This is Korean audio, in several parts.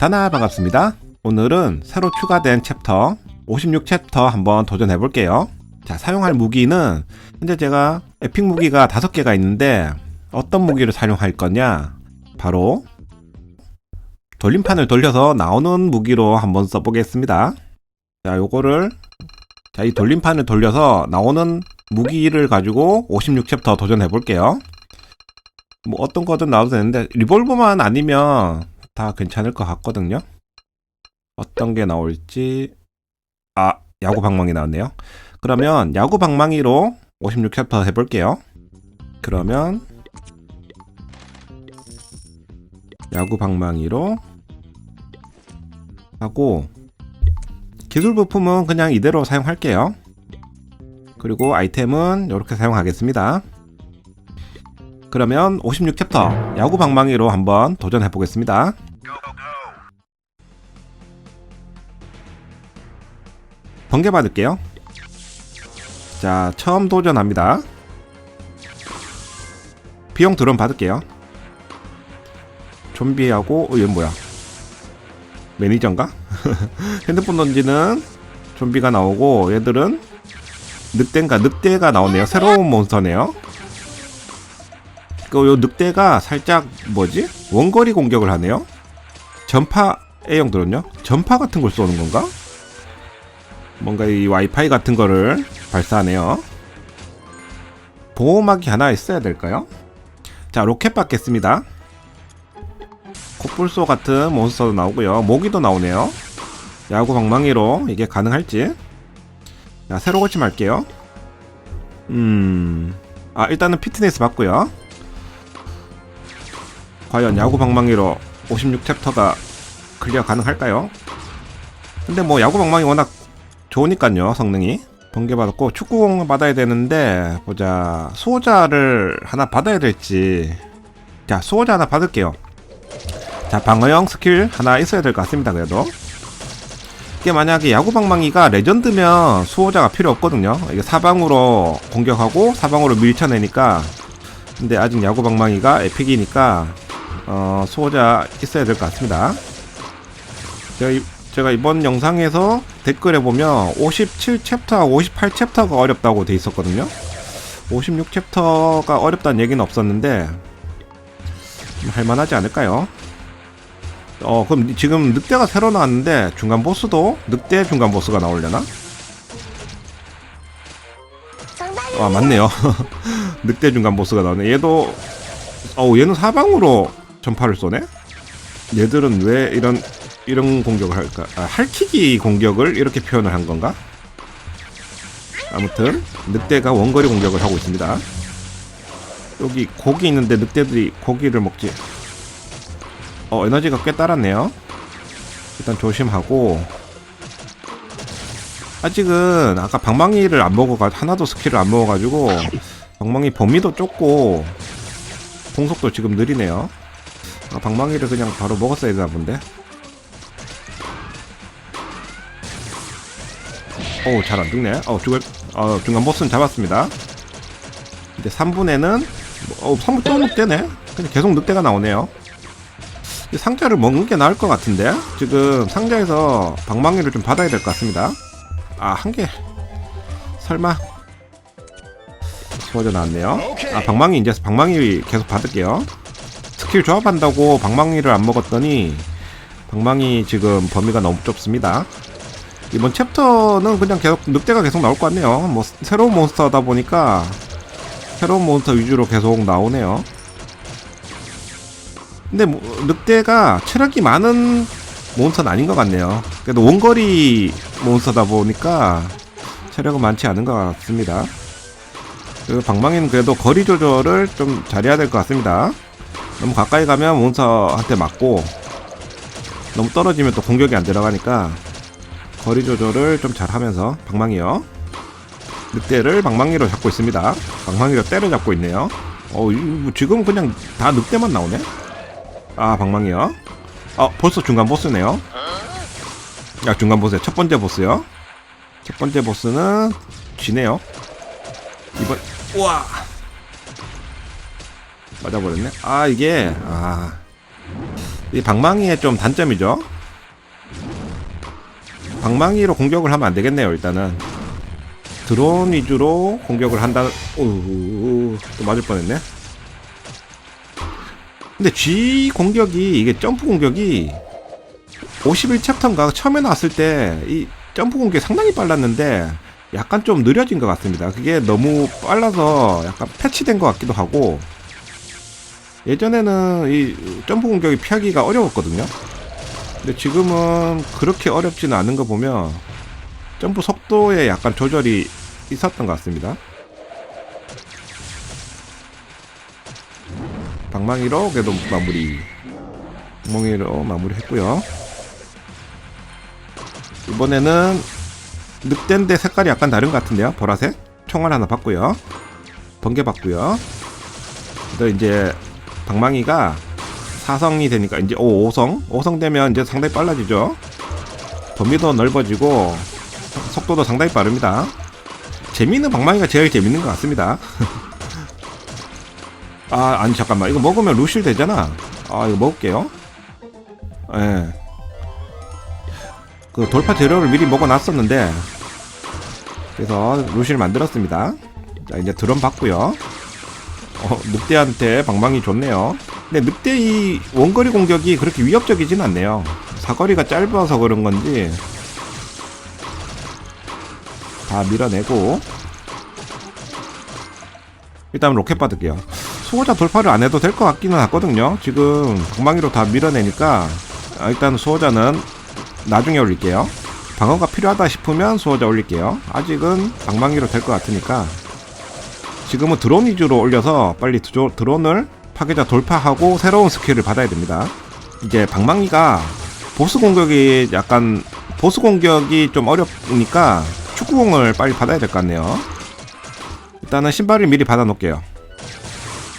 다나 반갑습니다. 오늘은 새로 추가된 챕터 56 챕터 한번 도전해 볼게요. 자, 사용할 무기는 현재 제가 에픽 무기가 5개가 있는데 어떤 무기를 사용할 거냐? 바로 돌림판을 돌려서 나오는 무기로 한번 써보겠습니다. 자, 요거를 자, 이 돌림판을 돌려서 나오는 무기를 가지고 56 챕터 도전해 볼게요. 뭐 어떤 거든 나와도 되는데 리볼버만 아니면 다 괜찮을 것 같거든요. 어떤 게 나올지 아 야구 방망이 나왔네요. 그러면 야구 방망이로 56 챕터 해볼게요. 그러면 야구 방망이로 하고 기술 부품은 그냥 이대로 사용할게요. 그리고 아이템은 이렇게 사용하겠습니다. 그러면 56 챕터 야구 방망이로 한번 도전해 보겠습니다. 번개 받을게요. 자, 처음 도전합니다. 비용 드론 받을게요. 좀비하고 어, 얘는 뭐야? 매니저인가? 핸드폰 던지는 좀비가 나오고 얘들은 늑대인가 늑대가 나오네요. 새로운 몬스터네요. 그요 늑대가 살짝 뭐지? 원거리 공격을 하네요. 전파 A형 들었요? 전파 같은 걸 쏘는 건가? 뭔가 이 와이파이 같은 거를 발사하네요. 보호막이 하나 있어야 될까요? 자, 로켓 받겠습니다. 코뿔소 같은 몬스터도 나오고요. 모기도 나오네요. 야구 방망이로 이게 가능할지. 자, 새로 고침할게요. 음, 아, 일단은 피트니스 받고요. 과연 야구 방망이로 56 챕터가 클리어 가능할까요? 근데 뭐 야구 방망이 워낙 좋으니까요 성능이. 번개 받았고 축구공 받아야 되는데 보자 수호자를 하나 받아야 될지. 자 수호자 하나 받을게요. 자 방어형 스킬 하나 있어야 될 것 같습니다 그래도. 이게 만약에 야구 방망이가 레전드면 수호자가 필요 없거든요. 이게 사방으로 공격하고 사방으로 밀쳐내니까. 근데 아직 야구 방망이가 에픽이니까 어, 수호자 있어야 될 것 같습니다 제가, 이, 제가 이번 영상에서 댓글에 보면 57 챕터하고 58 챕터가 어렵다고 돼 있었거든요 56 챕터가 어렵다는 얘기는 없었는데 좀 할만하지 않을까요? 어 그럼 지금 늑대가 새로 나왔는데 중간 보스도 늑대 중간 보스가 나오려나? 아 맞네요 늑대 중간 보스가 나오네 얘도 어 얘는 사방으로 전파를 쏘네? 얘들은 왜 이런 이런 공격을 할까? 아, 할키기 공격을 이렇게 표현을 한 건가? 아무튼 늑대가 원거리 공격을 하고 있습니다. 여기 고기 있는데 늑대들이 고기를 먹지. 어 에너지가 꽤 따랐네요. 일단 조심하고. 아직은 아까 방망이를 안 먹어가 하나도 스킬을 안 먹어가지고 방망이 범위도 좁고 공속도 지금 느리네요 아, 방망이를 그냥 바로 먹었어야 되나 본데? 어우 잘안 죽네. 어 죽을 어 중간 보스는 잡았습니다. 이제 3분에는 어 3분 또 늑대네? 그냥 계속 늑대가 나오네요. 이 상자를 먹는 게 나을 것 같은데? 지금 상자에서 방망이를 좀 받아야 될 것 같습니다. 아 한 개. 설마. 소화자 나왔네요. 아 방망이 이제 방망이 계속 받을게요 스킬 조합한다고 방망이를 안 먹었더니 방망이 지금 범위가 너무 좁습니다. 이번 챕터는 그냥 계속 늑대가 계속 나올 것 같네요. 뭐 새로운 몬스터다 보니까 새로운 몬스터 위주로 계속 나오네요. 근데 뭐, 늑대가 체력이 많은 몬스터는 아닌 것 같네요. 그래도 원거리 몬스터다 보니까 체력은 많지 않은 것 같습니다. 그 방망이는 그래도 거리 조절을 좀 잘해야 될 것 같습니다 너무 가까이 가면 몬스터한테 맞고 너무 떨어지면 또 공격이 안 들어가니까 거리 조절을 좀 잘하면서 방망이요. 늑대를 방망이로 잡고 있습니다. 방망이로 때려잡고 있네요. 어 이- 지금 그냥 다 늑대만 나오네? 아 방망이요. 어 벌써 중간 보스네요. 야 중간 보스 첫 번째 보스요. 첫 번째 보스는 쥐네요. 이번 우와 맞아버렸네 아 이게 아 이 방망이의 좀 단점이죠. 방망이로 공격을 하면 안 되겠네요. 일단은 드론 위주로 공격을 한다. 오또 맞을 뻔했네. 근데 G 공격이 이게 점프 공격이 51챕터인가 처음에 나왔을 때 이 점프 공격이 상당히 빨랐는데 약간 좀 느려진 것 같습니다. 그게 너무 빨라서 약간 패치된 것 같기도 하고 예전에는 이 점프 공격이 피하기가 어려웠거든요. 근데 지금은 그렇게 어렵지는 않은 거 보면 점프 속도에 약간 조절이 있었던 것 같습니다. 방망이로 그래도 마무리. 방망이로 마무리했고요. 이번에는 늑대인데 색깔이 약간 다른 것 같은데요. 보라색. 총알 하나 받고요. 번개 받고요. 또 이제 방망이가 4성이 되니까 이제 오 5성? 5성 되면 이제 상당히 빨라지죠? 범위도 넓어지고 속도도 상당히 빠릅니다. 재밌는 방망이가 제일 재밌는 것 같습니다. 아 아니 잠깐만. 이거 먹으면 루실 되잖아. 아 이거 먹을게요. 예. 그 돌파 재료를 미리 먹어놨었는데 그래서 루실 만들었습니다. 자 이제 드럼 받고요 어, 늑대한테 방망이 좋네요. 근데 늑대 이 원거리 공격이 그렇게 위협적이진 않네요. 사거리가 짧아서 그런 건지 다 밀어내고 일단 로켓 받을게요. 수호자 돌파를 안 해도 될 것 같기는 하거든요. 지금 방망이로 다 밀어내니까 아, 일단 수호자는 나중에 올릴게요. 방어가 필요하다 싶으면 수호자 올릴게요. 아직은 방망이로 될 것 같으니까 지금은 드론 위주로 올려서 빨리 드론을 파괴자 돌파하고 새로운 스킬을 받아야 됩니다. 이제 방망이가 보스 공격이 약간 보스 공격이 좀 어렵으니까 축구공을 빨리 받아야 될 것 같네요. 일단은 신발을 미리 받아 놓을게요.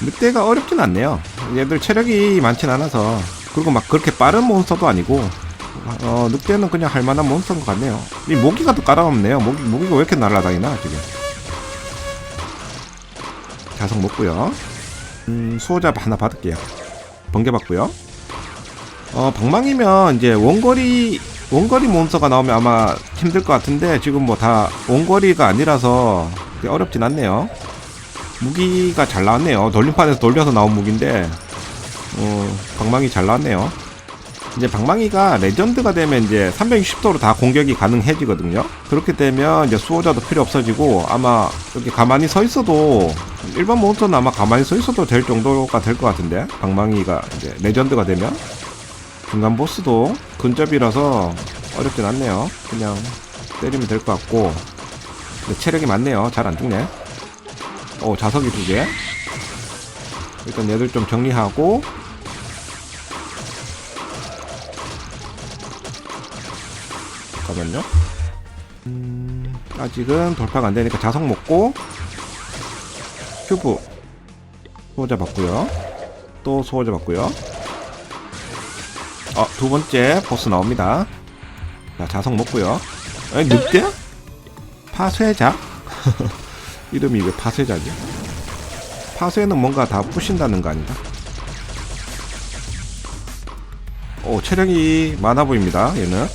늑대가 어렵진 않네요. 얘들 체력이 많진 않아서 그리고 막 그렇게 빠른 몬스터도 아니고 어, 늑대는 그냥 할만한 몬스터인 것 같네요. 이 모기가 또 깔아없네요. 모기, 모기가 왜 이렇게 날아다니나 지금. 자석 먹고요. 음, 수호자 하나 받을게요. 번개 받고요. 어, 방망이면 이제 원거리 원거리 몬스터가 나오면 아마 힘들 것 같은데 지금 뭐 다 원거리가 아니라서 어렵진 않네요. 무기가 잘 나왔네요. 돌림판에서 돌려서 나온 무기인데 어, 방망이 잘 나왔네요. 이제 방망이가 레전드가 되면 이제 360도로 다 공격이 가능해지거든요. 그렇게 되면 이제 수호자도 필요 없어지고 아마 이렇게 가만히 서 있어도 일반 몬스터는 아마 가만히 서 있어도 될 정도가 될 것 같은데 방망이가 이제 레전드가 되면 중간 보스도 근접이라서 어렵진 않네요. 그냥 때리면 될 것 같고 체력이 많네요. 잘 안 죽네. 오 자석이 두 개. 일단 얘들 좀 정리하고 잠깐만요. 음, 아직은 돌파가 안 되니까 자석 먹고 큐브 소호자 받고요. 또 소호자 받고요. 어, 두 번째 보스 나옵니다. 자, 자석 먹고요. 아니, 늑대? 파쇄자? 이름이 왜 파쇄자지? 파쇄는 뭔가 다 부신다는 거 아닌가? 오, 체력이 많아 보입니다, 얘는.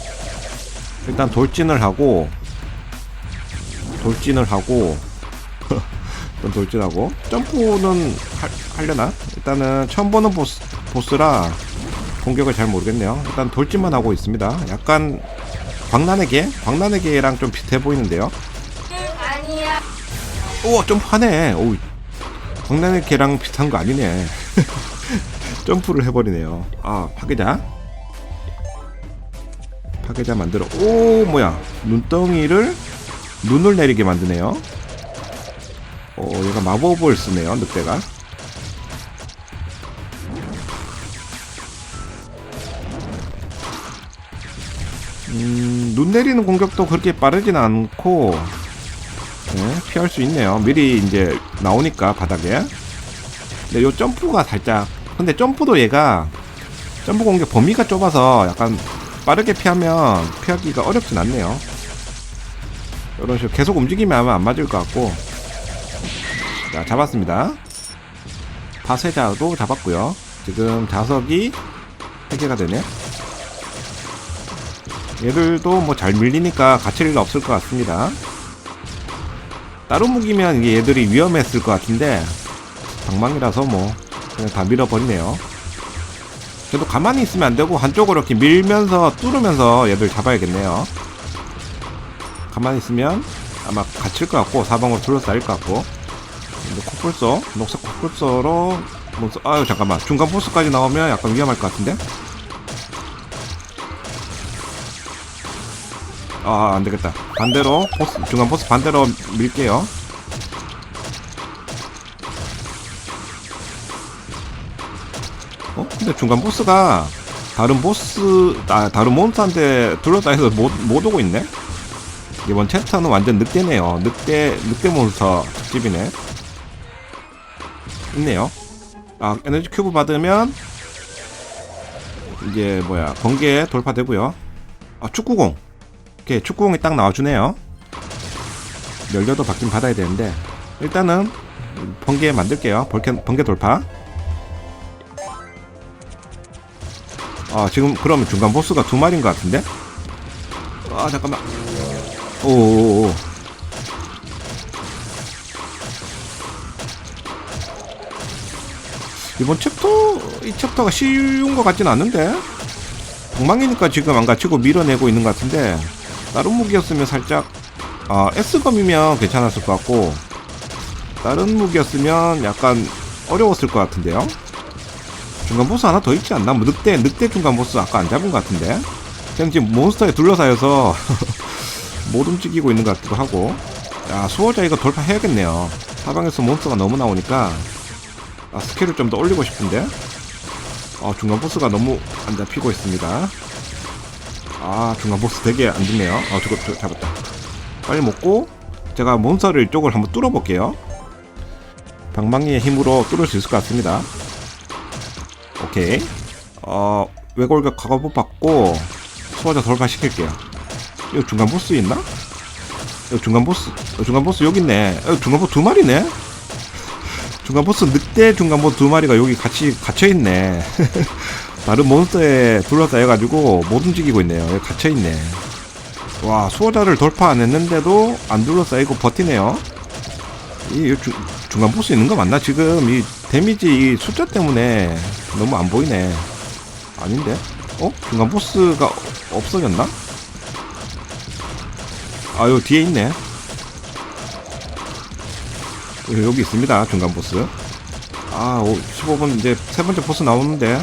일단 돌진을 하고 돌진을 하고 일단 돌진하고 점프는 할, 하려나? 일단은 처음 보는 보스, 보스라 공격을 잘 모르겠네요. 일단 돌진만 하고 있습니다. 약간 광란의 개? 광란의 개랑 좀 비슷해 보이는데요. 아니야. 우와 점프하네. 오 광란의 개랑 비슷한 거 아니네. 점프를 해버리네요. 아 파괴자. 파괴자 만들어. 오 뭐야. 눈덩이를 눈을 내리게 만드네요 오 얘가 마법을 쓰네요 늑대가 음, 눈 내리는 공격도 그렇게 빠르진 않고 네, 피할 수 있네요 미리 이제 나오니까 바닥에 근데 요 점프가 살짝 근데 점프도 얘가 점프 공격 범위가 좁아서 약간 빠르게 피하면 피하기가 어렵진 않네요. 이런 식으로 계속 움직이면 아마 안 맞을 것 같고. 자, 잡았습니다. 파쇄자도 잡았고요. 지금 자석이 해제가 되네. 얘들도 뭐 잘 밀리니까 갇힐 일 없을 것 같습니다. 다른 무기면 이게 얘들이 위험했을 것 같은데 방망이라서 뭐 그냥 다 밀어버리네요. 그래도 가만히 있으면 안 되고 한쪽으로 이렇게 밀면서 뚫으면서 얘들 잡아야겠네요. 가만히 있으면 아마 갇힐 것 같고 사방으로 둘러싸일 것 같고 근데 코뿔소? 녹색 코뿔소로 뭐, 아유 잠깐만. 중간 보스까지 나오면 약간 위험할 것 같은데? 아 안되겠다. 반대로 보스 중간 보스 반대로 밀게요. 어? 근데 중간 보스가 다른 보스 아 다른 몬스터한테 둘러싸여서 못, 못 오고 있네? 이번 챕터는 완전 늑대네요. 늑대 늑대 몬스터 특집이네 있네요. 아 에너지 큐브 받으면 이제 뭐야 번개 돌파되고요. 아 축구공. 이렇게 축구공이 딱 나와주네요. 연료도 받긴 받아야 되는데 일단은 번개 만들게요. 번개, 번개 돌파. 아 지금 그러면 중간 보스가 두 마리인 것 같은데? 아 잠깐만. 오오오 이번 챕터 이 챕터가 쉬운 것 같진 않은데? 엉망이니까 지금 안 갇히고 밀어내고 있는 것 같은데 다른 무기였으면 살짝 아 S검이면 괜찮았을 것 같고 다른 무기였으면 약간 어려웠을 것 같은데요? 중간 보스 하나 더 있지 않나? 뭐 늑대 늑대 중간 보스 아까 안 잡은 것 같은데? 그냥 지금 몬스터에 둘러싸여서 못 움직이고 있는 것 같기도 하고. 야 수호자 이거 돌파해야겠네요. 사방에서 몬스터가 너무 나오니까 아, 스킬을 좀 더 올리고 싶은데? 어, 중간 보스가 너무 안 잡히고 있습니다. 아 중간 보스 되게 안 죽네요. 어 저거 저, 잡았다. 빨리 먹고 제가 몬스터를 이쪽을 한번 뚫어볼게요. 방망이의 힘으로 뚫을 수 있을 것 같습니다. 오케이. 어 외골격 가가부 받고 수호자 돌파시킬게요. 이거 중간 보스 있나? 이거 중간 보스 어, 중간 보스 여기 있네. 어, 중간 보스 두 마리네 중간 보스 늑대 중간 보스 두 마리가 여기 같이 갇혀 있네. 다른 몬스터에 둘러싸여 가지고 못 움직이고 있네요. 여기 갇혀 있네. 와 수호자를 돌파 안 했는데도 안 둘러싸이고 버티네요. 이 중, 중간 보스 있는 거 맞나? 지금 이 데미지 이 숫자 때문에 너무 안 보이네. 아닌데? 어? 중간 보스가 없어졌나? 아, 요 뒤에 있네. 여기 있습니다. 중간 보스. 아 오, 15분 이제 세 번째 보스 나오는데.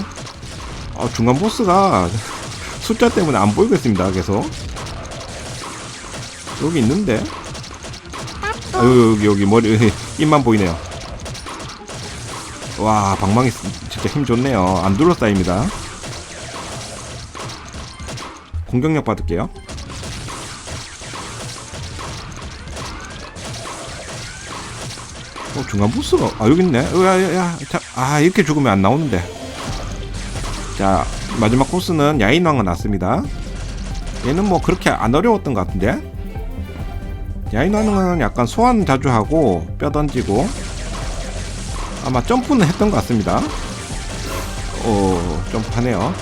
아 중간 보스가 숫자 때문에 안 보이고 있습니다 계속. 여기 있는데. 아 여기 여기 머리 입만 보이네요. 와 방망이 진짜 힘 좋네요. 안 둘러싸입니다. 공격력 받을게요 중간 보스가, 아, 여기 있네. 어, 야, 야, 야, 자, 아, 이렇게 죽으면 안 나오는데. 자, 마지막 보스는 야인왕은 났습니다. 얘는 뭐 그렇게 안 어려웠던 것 같은데? 야인왕은 약간 소환 자주 하고, 뼈 던지고, 아마 점프는 했던 것 같습니다. 어, 점프하네요.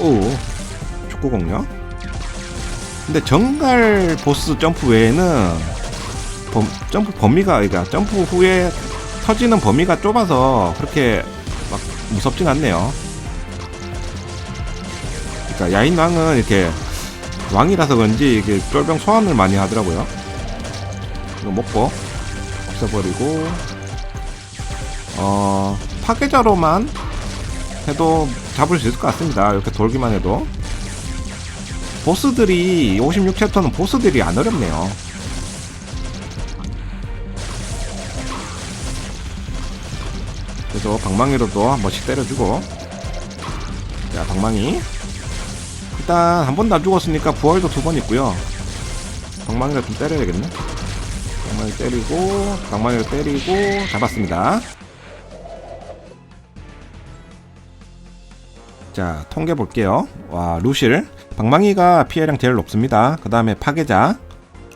오, 축구 공격. 근데 정갈 보스 점프 외에는 범, 점프 범위가 그러니까 점프 후에 터지는 범위가 좁아서 그렇게 막 무섭진 않네요. 그러니까 야인 왕은 이렇게 왕이라서 그런지 이게 쫄병 소환을 많이 하더라고요. 이거 먹고 없애버리고 어 파괴자로만 해도 잡을 수 있을 것 같습니다. 이렇게 돌기만 해도 보스들이 56챕터는 보스들이 안 어렵네요. 그래서 방망이로도 한 번씩 때려주고. 자 방망이. 일단 한 번도 안 죽었으니까 부활도 두 번 있고요. 방망이로 좀 때려야겠네. 방망이 때리고 방망이로 때리고 잡았습니다. 자 통계 볼게요. 와 루실. 방망이가 피해량 제일 높습니다. 그 다음에 파괴자.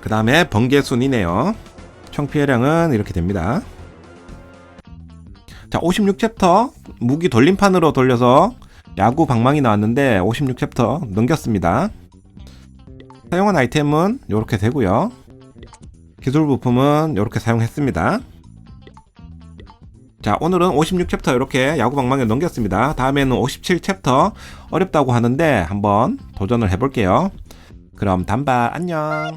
그 다음에 번개순이네요. 총 피해량은 이렇게 됩니다 자, 56챕터 무기 돌림판으로 돌려서 야구 방망이 나왔는데 56챕터 넘겼습니다. 사용한 아이템은 이렇게 되고요. 기술 부품은 이렇게 사용했습니다. 자, 오늘은 56챕터 이렇게 야구 방망이를 넘겼습니다. 다음에는 57챕터 어렵다고 하는데 한번 도전을 해볼게요. 그럼 단바 안녕.